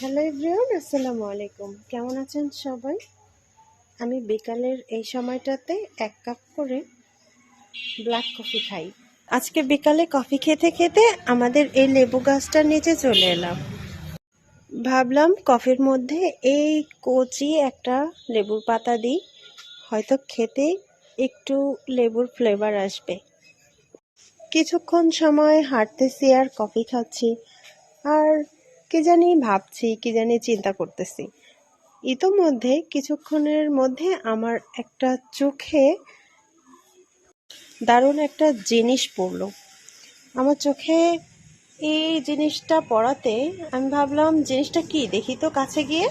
Hello everyone আসসালামু আলাইকুম কেমন আছেন সবাই? আমি বিকালের এই সময়টাতে এক কাপ করে ব্ল্যাক কফি খাই। আজকে বিকালে কফি খেতে খেতে আমাদের এই লেবু গাছটার নিচে চলে এলাম। ভাবলাম কফির মধ্যে এই কচি একটা লেবুর পাতা দিই। হয়তো খেতে একটু লেবুর ফ্লেভার আসবে। কিছুক্ষণ সময় হাঁটতেছি আর কফি খাচ্ছি। আর কি জানি ভাবছি, কি জানি চিন্তা করতেছি। ইতোমধ্যে কিছুক্ষণের মধ্যে আমার একটা চোখে দারুণ একটা জিনিস পড়ল। আমার চোখে এই জিনিসটা পড়াতে আমি ভাবলাম, জিনিসটা কি, দেখি তো কাছে গিয়ে?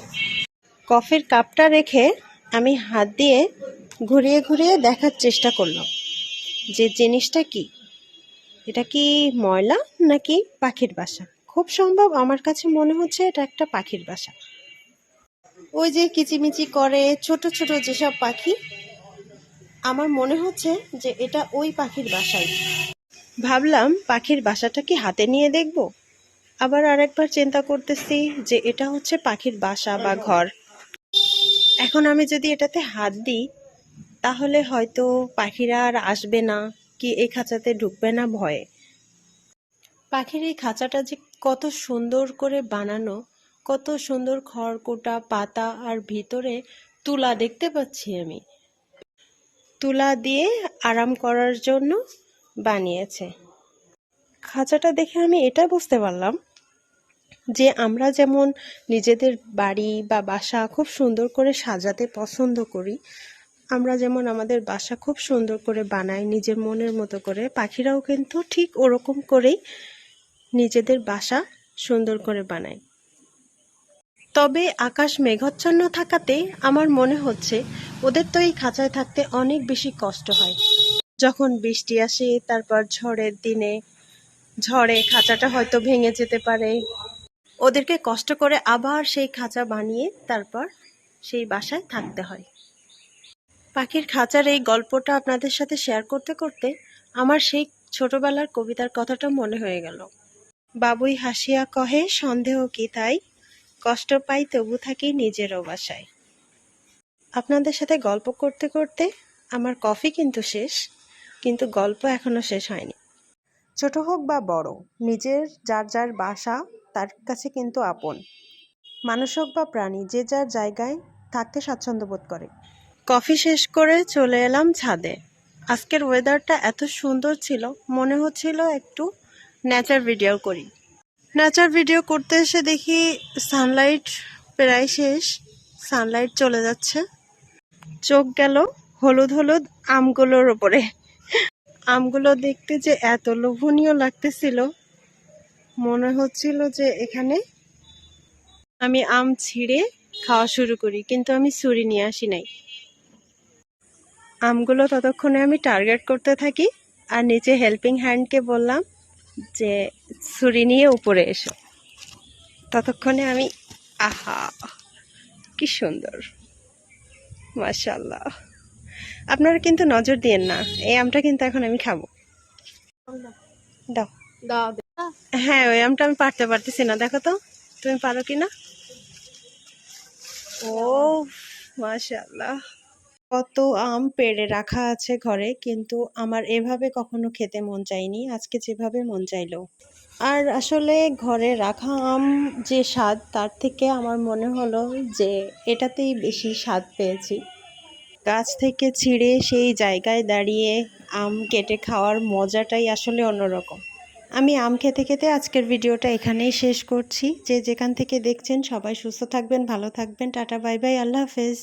কফির কাপটা রেখে আমি হাত দিয়ে ঘুরিয়ে ঘুরিয়ে দেখার চেষ্টা করলাম, যে জিনিসটা কি? এটা কি ময়লা নাকি পাখির বাসা? খুব সম্ভব আমার কাছে মনে হচ্ছে এটা একটা পাখির বাসা। ওই যে কিচিমিচি করে ছোট ছোট যেসব পাখি, আমার মনে হচ্ছে যে এটা ওই পাখির বাসাই। ভাবলাম পাখির বাসাটা কি হাতে নিয়ে দেখব? আবার আরেকবার চিন্তা করতেছি যে এটা হচ্ছে পাখির বাসা বা ঘর। এখন আমি যদি এটাতে হাত দিই, তাহলে হয়তো পাখিরা আর আসবে না, কি এই খাঁচাতে ঢুকবে না ভয়ে। পাখির এই খাঁচাটা যে কত সুন্দর করে বানানো, কত সুন্দর খড়কুটা, পাতা আর ভিতরে তুলা দেখতে পাচ্ছি আমি। তুলা দিয়ে আরাম করার জন্য বানিয়েছে। খাঁচাটা দেখে আমি এটা বুঝতে পারলাম যে আমরা যেমন নিজেদের বাড়ি বা বাসা খুব সুন্দর করে সাজাতে পছন্দ করি, আমরা যেমন আমাদের বাসা খুব সুন্দর করে বানাই, নিজের মনের মতো করে, পাখিরাও কিন্তু ঠিক ওরকম করেই নিজেদের বাসা সুন্দর করে বানায়। তবে আকাশ মেঘাচ্ছন্ন থাকাতে আমার মনে হচ্ছে ওদের তো এই খাঁচায় থাকতে অনেক বেশি কষ্ট হয়। যখন বৃষ্টি আসে, তারপর ঝড়ের দিনে, ঝড়ে খাঁচাটা হয়তো ভেঙে যেতে পারে। ওদেরকে কষ্ট করে আবার সেই খাঁচা বানিয়ে তারপর সেই বাসায় থাকতে হয়। পাখির খাঁচার এই গল্পটা আপনাদের সাথে শেয়ার করতে করতে আমার সেই ছোটবেলার কবিতার কথাটা মনে হয়ে গেল। বাবুই হাসিয়া কহে সন্দেহ কি তাই? কষ্ট পাই তবু থাকি নিজেরও বাসায়। আপনাদের সাথে গল্প করতে করতে আমার কফি কিন্তু শেষ কিন্তু গল্প এখনও শেষ হয়নি। ছোট হোক বা বড় নিজের যার যার বাসা তার কাছে কিন্তু আপন। মানুষ হোক বা প্রাণী যে যার জায়গায় থাকতে স্বাচ্ছন্দ্য বোধ করে। কফি শেষ করে চলে এলাম ছাদে। আজকের ওয়েদারটা এত সুন্দর ছিল মনে হচ্ছিল একটু নেচার ভিডিও করি। নেচার ভিডিও করতে এসে দেখি সানলাইট প্রায় শেষ। সানলাইট চলে যাচ্ছে। চোখ গেল হলুদ হলুদ আমগুলোর ওপরে আমগুলো দেখতে যে এত লোভনীয় লাগতেছিল, মনে হচ্ছিল যে এখানে আমি আম ছিঁড়ে খাওয়া শুরু করি, কিন্তু আমি ছুরি নিয়ে আসি নাই। আমগুলো ততক্ষণে আমি টার্গেট করতে থাকি, আর নিচে হেল্পিং হ্যান্ডকে বললাম যে ছুরি নিয়ে উপরে এসো। ততক্ষণে আমি আহা কি সুন্দর। মাশাল্লাহ আপনারা কিন্তু নজর দিয়েন না এই আমটা কিন্তু এখন আমি খাব। দাও। হ্যাঁ ওই আমটা আমি পারতে পারতেছি না দেখো তো। তুমি পারো কি না ও মাশাল্লাহ কত আম পেড়ে রাখা আছে ঘরে, কিন্তু আমার এভাবে কখনো খেতে মন চাইনি আজকে যেভাবে মন চাইলো। আর আসলে ঘরে রাখা আম যে স্বাদ, তার থেকে আমার মনে হলো যে এটাতেই বেশি স্বাদ পেয়েছি। গাছ থেকে ছিঁড়ে সেই জায়গায় দাঁড়িয়ে আম কেটে খাওয়ার মজাটাই আসলে অন্যরকম। আমি আম খেতে খেতে আজকের ভিডিওটা এখানেই শেষ করছি। যে যেখান থেকে দেখছেন সবাই সুস্থ থাকবেন, ভালো থাকবেন। Tata, bye bye. আল্লাহ হাফেজ।